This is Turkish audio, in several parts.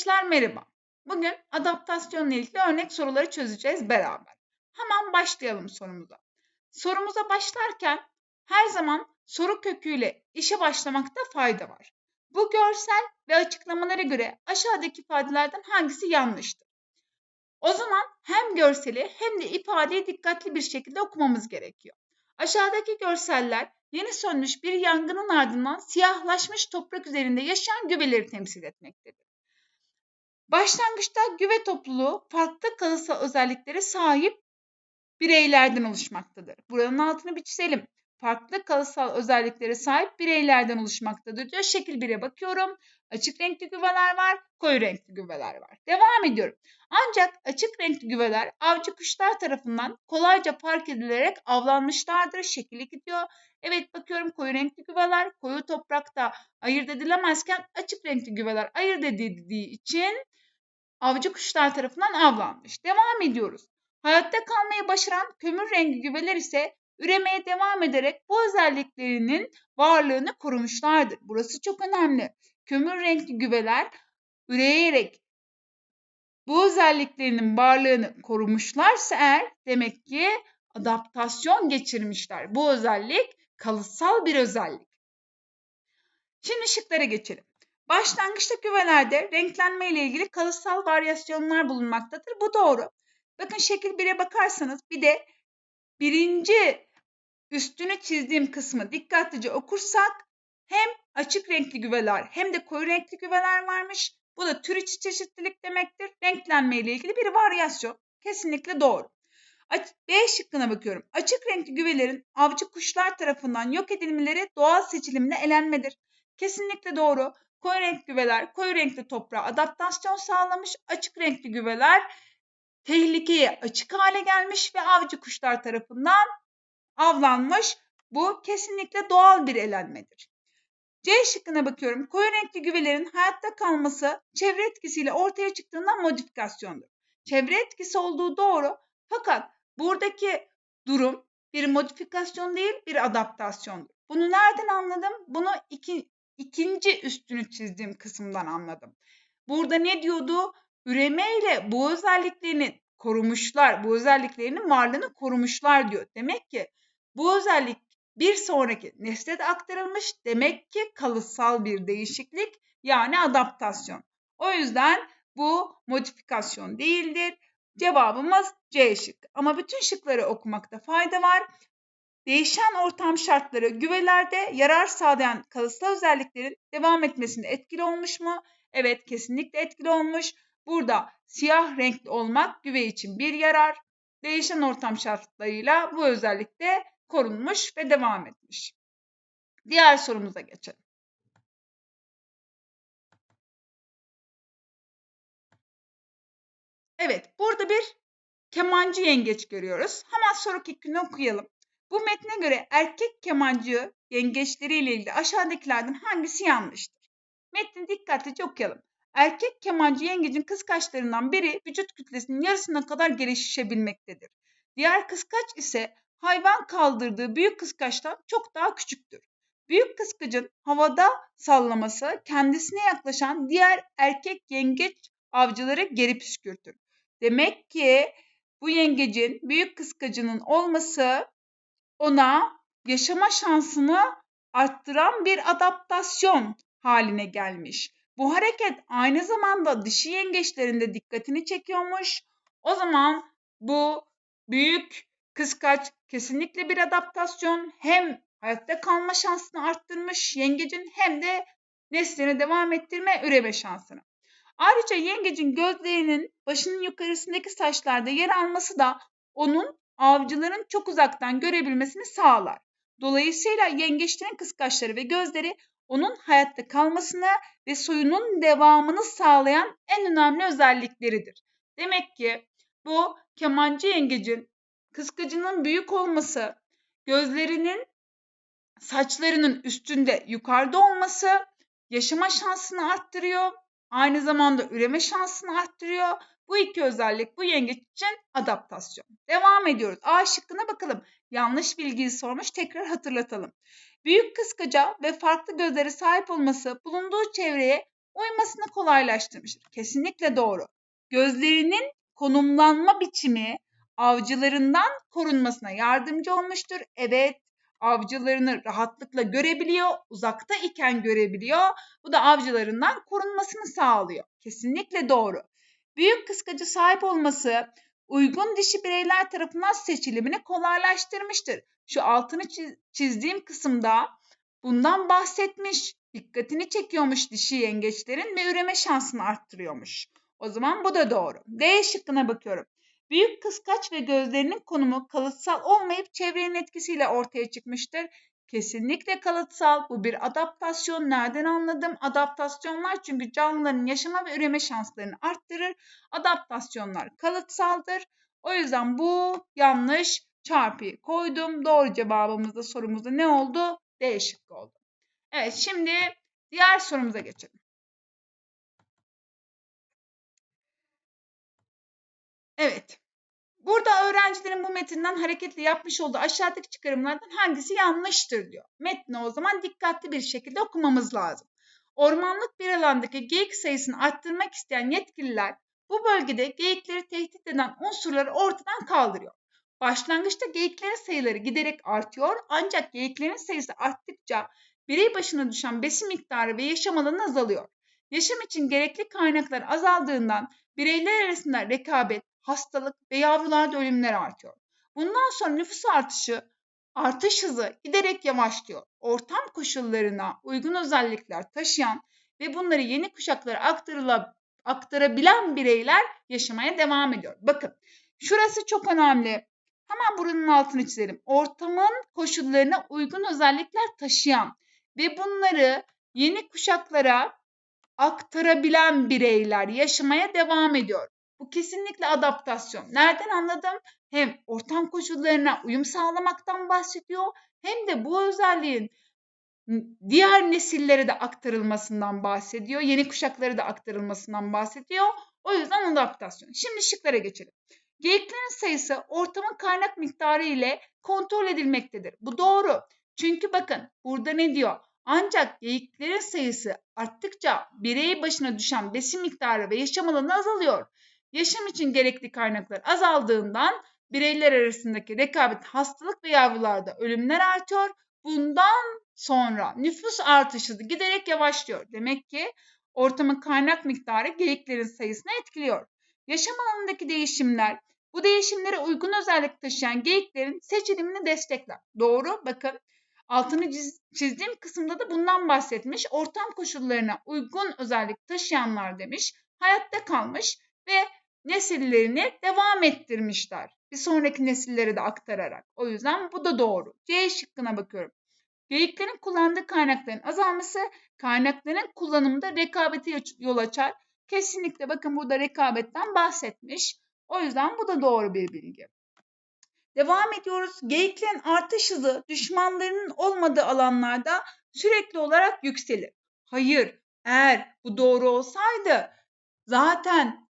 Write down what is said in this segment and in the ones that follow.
Gençler merhaba. Bugün adaptasyonla ilgili örnek soruları çözeceğiz beraber. Hemen başlayalım sorumuza. Sorumuza başlarken her zaman soru köküyle işe başlamakta fayda var. Bu görsel ve açıklamalara göre aşağıdaki ifadelerden hangisi yanlıştır? O zaman hem görseli hem de ifadeyi dikkatli bir şekilde okumamız gerekiyor. Aşağıdaki görseller yeni sönmüş bir yangının ardından siyahlaşmış toprak üzerinde yaşayan güveleri temsil etmektedir. Başlangıçta güve topluluğu farklı kalıtsal özelliklere sahip bireylerden oluşmaktadır. Buranın altını bir çizelim. Farklı kalıtsal özelliklere sahip bireylerden oluşmaktadır diyor. Şekil 1'e bakıyorum. Açık renkli güveler var, koyu renkli güveler var. Devam ediyorum. Ancak açık renkli güveler avcı kuşlar tarafından kolayca fark edilerek avlanmışlardır. Şekili gidiyor. Evet bakıyorum koyu renkli güveler koyu toprakta ayırt edilemezken açık renkli güveler ayırt edildiği için avcı kuşlar tarafından avlanmış. Devam ediyoruz. Hayatta kalmayı başaran kömür rengi güveler ise üremeye devam ederek bu özelliklerinin varlığını korumuşlardır. Burası çok önemli. Kömür renkli güveler üreyerek bu özelliklerinin varlığını korumuşlarsa eğer demek ki adaptasyon geçirmişler. Bu özellik kalıtsal bir özellik. Şimdi şıklara geçelim. Başlangıçta küvelerde renklenme ile ilgili kalıtsal varyasyonlar bulunmaktadır. Bu doğru. Bakın şekil 1'e bakarsanız bir de birinci üstünü çizdiğim kısmı dikkatlice okursak hem açık renkli güveler hem de koyu renkli güveler varmış. Bu da tür içi çeşitlilik demektir. Renklenme ile ilgili bir varyasyon. Kesinlikle doğru. B şıkkına bakıyorum. Açık renkli güvelerin avcı kuşlar tarafından yok edilmeleri doğal seçilimle elenmedir. Kesinlikle doğru. Koyu renkli güveler koyu renkli toprağa adaptasyon sağlamış. Açık renkli güveler tehlikeye açık hale gelmiş ve avcı kuşlar tarafından avlanmış. Bu kesinlikle doğal bir elenmedir. C şıkkına bakıyorum. Koyu renkli güvelerin hayatta kalması çevre etkisiyle ortaya çıktığından modifikasyondur. Çevre etkisi olduğu doğru fakat buradaki durum bir modifikasyon değil bir adaptasyondur. Bunu nereden anladım? Bunu iki, ikinci üstünü çizdiğim kısımdan anladım. Burada ne diyordu? Üremeyle bu özelliklerini korumuşlar, bu özelliklerinin varlığını korumuşlar diyor. Demek ki bu özellik bir sonraki nesle de aktarılmış. Demek ki kalıtsal bir değişiklik yani adaptasyon. O yüzden bu modifikasyon değildir. Cevabımız C şık. Ama bütün şıkları okumakta fayda var. Değişen ortam şartları güvelerde yarar sağlayan kalıtsal özelliklerin devam etmesinde etkili olmuş mu? Evet kesinlikle etkili olmuş. Burada siyah renkli olmak güve için bir yarar. Değişen ortam şartlarıyla bu özellik de korunmuş ve devam etmiş. Diğer sorumuza geçelim. Evet, burada bir kemancı yengeç görüyoruz. Hemen soru kökünü okuyalım. Bu metne göre erkek kemancı yengeçleriyle ilgili aşağıdakilerden hangisi yanlıştır? Metni dikkatlice okuyalım. Erkek kemancı yengecin kıskaçlarından biri vücut kütlesinin yarısına kadar gelişebilmektedir. Diğer kıskaç ise hayvan kaldırdığı büyük kıskaçtan çok daha küçüktür. Büyük kıskacın havada sallaması kendisine yaklaşan diğer erkek yengeç avcıları geri püskürtür. Demek ki bu yengecin büyük kıskacının olması ona yaşama şansını arttıran bir adaptasyon haline gelmiş. Bu hareket aynı zamanda dişi yengeçlerin de dikkatini çekiyormuş. O zaman bu büyük kıskaç kesinlikle bir adaptasyon. Hem hayatta kalma şansını arttırmış yengecin hem de neslini devam ettirme üreme şansını. Ayrıca yengecin gözlerinin başının yukarısındaki saçlarda yer alması da onun avcıların çok uzaktan görebilmesini sağlar. Dolayısıyla yengeçlerin kıskaçları ve gözleri onun hayatta kalmasını ve soyunun devamını sağlayan en önemli özellikleridir. Demek ki bu kemancı yengecin kıskacının büyük olması, gözlerinin saçlarının üstünde yukarıda olması yaşama şansını arttırıyor. Aynı zamanda üreme şansını arttırıyor. Bu iki özellik bu yengeç için adaptasyon. Devam ediyoruz. A şıkkına bakalım. Yanlış bilgiyi sormuş tekrar hatırlatalım. Büyük kıskaca ve farklı gözlere sahip olması bulunduğu çevreye uymasını kolaylaştırmıştır. Kesinlikle doğru. Gözlerinin konumlanma biçimi avcılarından korunmasına yardımcı olmuştur. Evet, avcılarını rahatlıkla görebiliyor, uzakta iken görebiliyor. Bu da avcılarından korunmasını sağlıyor. Kesinlikle doğru. Büyük kıskacı sahip olması uygun dişi bireyler tarafından seçilimini kolaylaştırmıştır. Şu altını çizdiğim kısımda bundan bahsetmiş. Dikkatini çekiyormuş dişi yengeçlerin ve üreme şansını arttırıyormuş. O zaman bu da doğru. D şıkkına bakıyorum. Büyük kıskaç ve gözlerinin konumu kalıtsal olmayıp çevrenin etkisiyle ortaya çıkmıştır. Kesinlikle kalıtsal. Bu bir adaptasyon. Nereden anladım? Adaptasyonlar çünkü canlıların yaşama ve üreme şanslarını arttırır. Adaptasyonlar kalıtsaldır. O yüzden bu yanlış çarpıyı koydum. Doğru cevabımız da sorumuzda ne oldu? D şıkkı oldu. Evet şimdi diğer sorumuza geçelim. Evet. Burada öğrencilerin bu metinden hareketle yapmış olduğu aşağıdaki çıkarımlardan hangisi yanlıştır diyor. Metni o zaman dikkatli bir şekilde okumamız lazım. Ormanlık bir alandaki geyik sayısını arttırmak isteyen yetkililer bu bölgede geyikleri tehdit eden unsurları ortadan kaldırıyor. Başlangıçta geyiklerin sayıları giderek artıyor ancak geyiklerin sayısı arttıkça birey başına düşen besin miktarı ve yaşam alanı azalıyor. Yaşam için gerekli kaynaklar azaldığından bireyler arasında rekabet, hastalık ve yavrularda ölümler artıyor. Bundan sonra nüfus artışı, artış hızı giderek yavaşlıyor. Ortam koşullarına uygun özellikler taşıyan ve bunları yeni kuşaklara aktarıla, aktarabilen bireyler yaşamaya devam ediyor. Bakın şurası çok önemli. Hemen buranın altını çizelim. Ortamın koşullarına uygun özellikler taşıyan ve bunları yeni kuşaklara aktarabilen bireyler yaşamaya devam ediyor. Bu kesinlikle adaptasyon. Nereden anladım? Hem ortam koşullarına uyum sağlamaktan bahsediyor hem de bu özelliğin diğer nesillere de aktarılmasından bahsediyor. Yeni kuşaklara da aktarılmasından bahsediyor. O yüzden adaptasyon. Şimdi şıklara geçelim. Geyiklerin sayısı ortamın kaynak miktarı ile kontrol edilmektedir. Bu doğru. Çünkü bakın burada ne diyor? Ancak geyiklerin sayısı arttıkça birey başına düşen besin miktarı ve yaşam alanı azalıyor. Yaşam için gerekli kaynaklar azaldığından bireyler arasındaki rekabet, hastalık ve yavrularda ölümler artıyor. Bundan sonra nüfus artışı giderek yavaşlıyor. Demek ki ortamın kaynak miktarı geyiklerin sayısını etkiliyor. Yaşam alanındaki değişimler bu değişimlere uygun özellik taşıyan geyiklerin seçilimini destekler. Doğru bakın altını çizdiğim kısımda da bundan bahsetmiş. Ortam koşullarına uygun özellik taşıyanlar demiş. Hayatta kalmış ve nesillerini devam ettirmişler. Bir sonraki nesillere de aktararak. O yüzden bu da doğru. C şıkkına bakıyorum. Geyiklerin kullandığı kaynakların azalması kaynakların kullanımında rekabete yol açar. Kesinlikle bakın burada rekabetten bahsetmiş. O yüzden bu da doğru bir bilgi. Devam ediyoruz. Geyiklerin artış hızı düşmanlarının olmadığı alanlarda sürekli olarak yükselir. Hayır, eğer bu doğru olsaydı zaten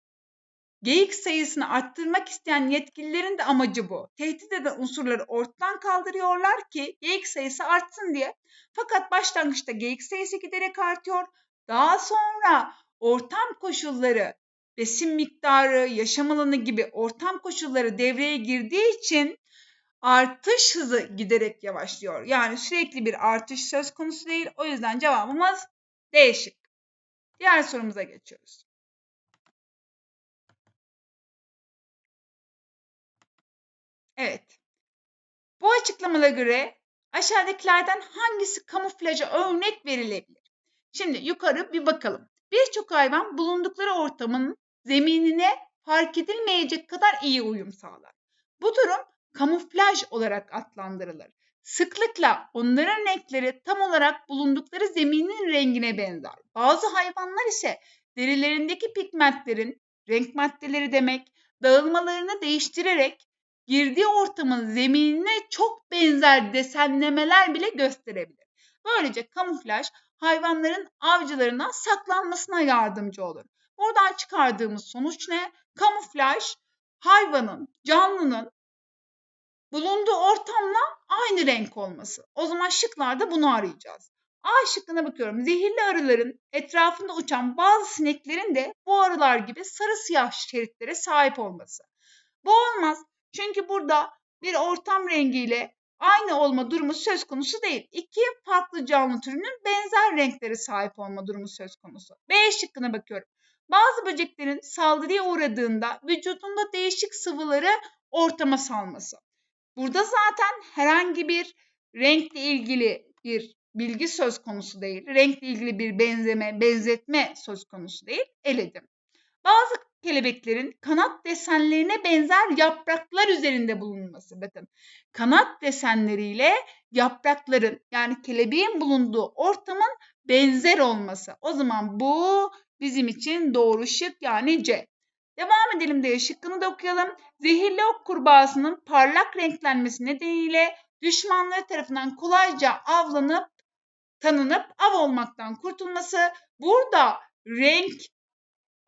Geyik sayısını arttırmak isteyen yetkililerin de amacı bu. Tehdit eden unsurları ortadan kaldırıyorlar ki geyik sayısı artsın diye. Fakat başlangıçta geyik sayısı giderek artıyor. Daha sonra ortam koşulları, besin miktarı, yaşam alanı gibi ortam koşulları devreye girdiği için artış hızı giderek yavaşlıyor. Yani sürekli bir artış söz konusu değil. O yüzden cevabımız değişik. Diğer sorumuza geçiyoruz. Evet. Bu açıklamada göre aşağıdakilerden hangisi kamuflaja örnek verilebilir? Şimdi yukarı bir bakalım. Birçok hayvan bulundukları ortamın zeminine fark edilmeyecek kadar iyi uyum sağlar. Bu durum kamuflaj olarak adlandırılır. Sıklıkla onların renkleri tam olarak bulundukları zeminin rengine benzer. Bazı hayvanlar ise derilerindeki pigmentlerin renk maddeleri demek dağılmalarını değiştirerek girdiği ortamın zeminine çok benzer desenlemeler bile gösterebilir. Böylece kamuflaj hayvanların avcılarından saklanmasına yardımcı olur. Buradan çıkardığımız sonuç ne? Kamuflaj hayvanın, canlının bulunduğu ortamla aynı renk olması. O zaman şıklarda bunu arayacağız. A şıkkına bakıyorum. Zehirli arıların etrafında uçan bazı sineklerin de bu arılar gibi sarı siyah şeritlere sahip olması. Bu olmaz. Çünkü burada bir ortam rengiyle aynı olma durumu söz konusu değil. İki farklı canlı türünün benzer renklere sahip olma durumu söz konusu. B şıkkına bakıyorum. Bazı böceklerin saldırıya uğradığında vücudunda değişik sıvıları ortama salması. Burada zaten herhangi bir renkle ilgili bir bilgi söz konusu değil. Renkle ilgili bir benzeme, benzetme söz konusu değil. Eledim. Bazı kelebeklerin kanat desenlerine benzer yapraklar üzerinde bulunması. Bakın kanat desenleriyle yaprakların yani kelebeğin bulunduğu ortamın benzer olması. O zaman bu bizim için doğru şık yani C. Devam edelim D şıkkını da okuyalım. Zehirli ok kurbağasının parlak renklenmesi nedeniyle düşmanları tarafından kolayca avlanıp tanınıp av olmaktan kurtulması. Burada renk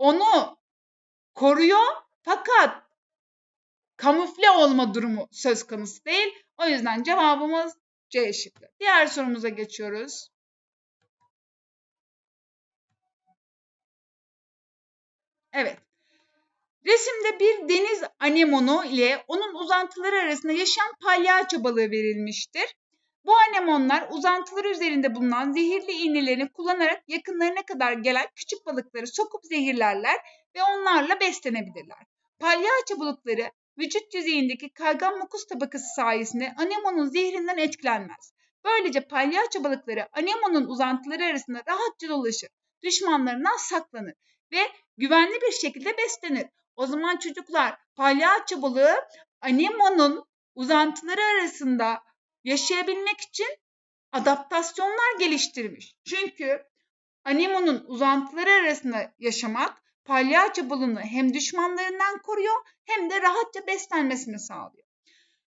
onu koruyor fakat kamufle olma durumu söz konusu değil. O yüzden cevabımız C şıkkı. Diğer sorumuza geçiyoruz. Evet. Resimde bir deniz anemonu ile onun uzantıları arasında yaşayan palyaço balığı verilmiştir. Bu anemonlar uzantıları üzerinde bulunan zehirli iğnelerini kullanarak yakınlarına kadar gelen küçük balıkları sokup zehirlerler ve onlarla beslenebilirler. Palyaço balıkları vücut yüzeyindeki kaygan mukus tabakası sayesinde anemonun zehrinden etkilenmez. Böylece palyaço balıkları anemonun uzantıları arasında rahatça dolaşır, düşmanlarından saklanır ve güvenli bir şekilde beslenir. O zaman çocuklar palyaço balığı anemonun uzantıları arasında yaşayabilmek için adaptasyonlar geliştirmiş. Çünkü anemonun uzantıları arasında yaşamak palyaço balığını hem düşmanlarından koruyor hem de rahatça beslenmesini sağlıyor.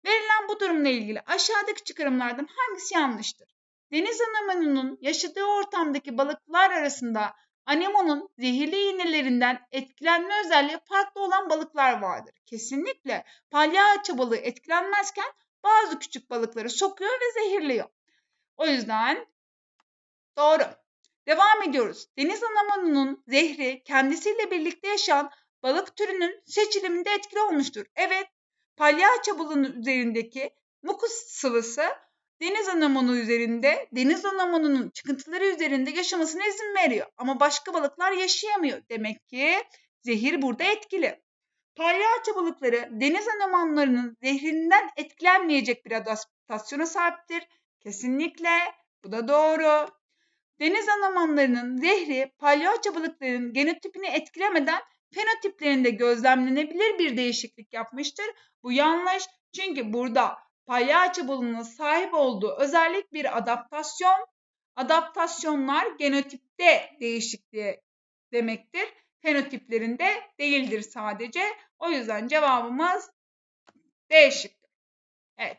Verilen bu durumla ilgili aşağıdaki çıkarımlardan hangisi yanlıştır? Deniz anemonunun yaşadığı ortamdaki balıklar arasında anemonun zehirli iğnelerinden etkilenme özelliği farklı olan balıklar vardır. Kesinlikle palyaço balığı etkilenmezken bazı küçük balıkları sokuyor ve zehirliyor. O yüzden doğru. Devam ediyoruz. Deniz anamonunun zehri kendisiyle birlikte yaşayan balık türünün seçiliminde etkili olmuştur. Evet, palyaço balığının üzerindeki mukus sıvısı deniz anamonu üzerinde, deniz anamonunun çıkıntıları üzerinde yaşamasına izin veriyor. Ama başka balıklar yaşayamıyor. Demek ki zehir burada etkili. Palyaço balıkları deniz anamonlarının zehrinden etkilenmeyecek bir adaptasyona sahiptir. Kesinlikle bu da doğru. Deniz anamonlarının zehri palyaço balıklarının genotipini etkilemeden fenotiplerinde gözlemlenebilir bir değişiklik yapmıştır. Bu yanlış çünkü burada palyaço balığının sahip olduğu özellik bir adaptasyon. Adaptasyonlar genotipte değişikliği demektir. Fenotiplerinde değildir sadece. O yüzden cevabımız D şıkkı. Evet.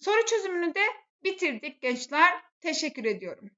Soru çözümünü de bitirdik gençler. Teşekkür ediyorum.